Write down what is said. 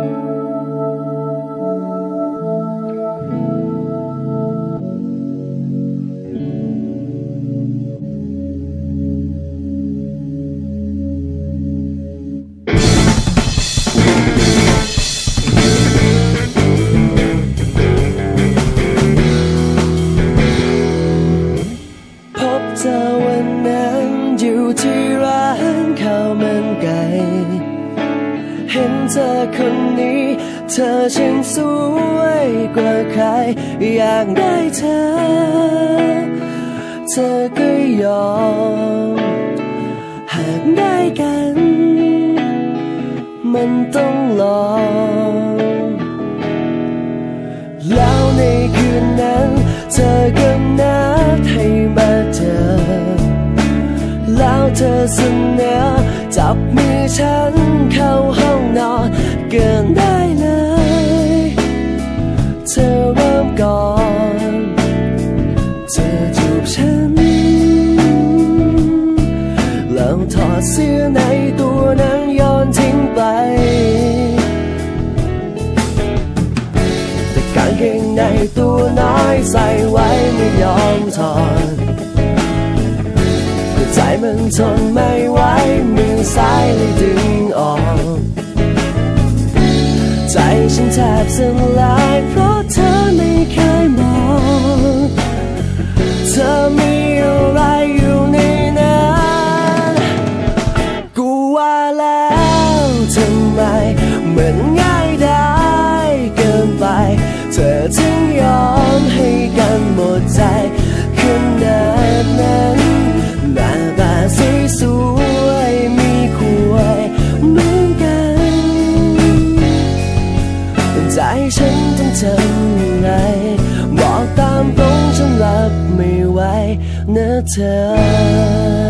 พบ เธอคนนี้ เธอช่างสวยกว่าใคร อยากได้เธอ เธอก็ยอม หากได้กัน มันต้องลอง แล้วในคืนนั้น เธอก็นัดให้มาเจอ แล้วเธอเสนอ จับมือฉันเข้าห้องนอนเกินได้เลย เธอเริ่มก่อน เธอจูบฉัน แล้วถอดเสื้อในตัวนั้นโยนทิ้งไป แต่กางเกงในตัวน้อยใส่ไว้ไม่ยอมถอด มันทนไม่ไหวมือซ้ายเลยดึงออก ใจฉันแทบสลายเฉันต้องทำยังไง บอกตามตรงฉันรับไม่ไหวนะเธอ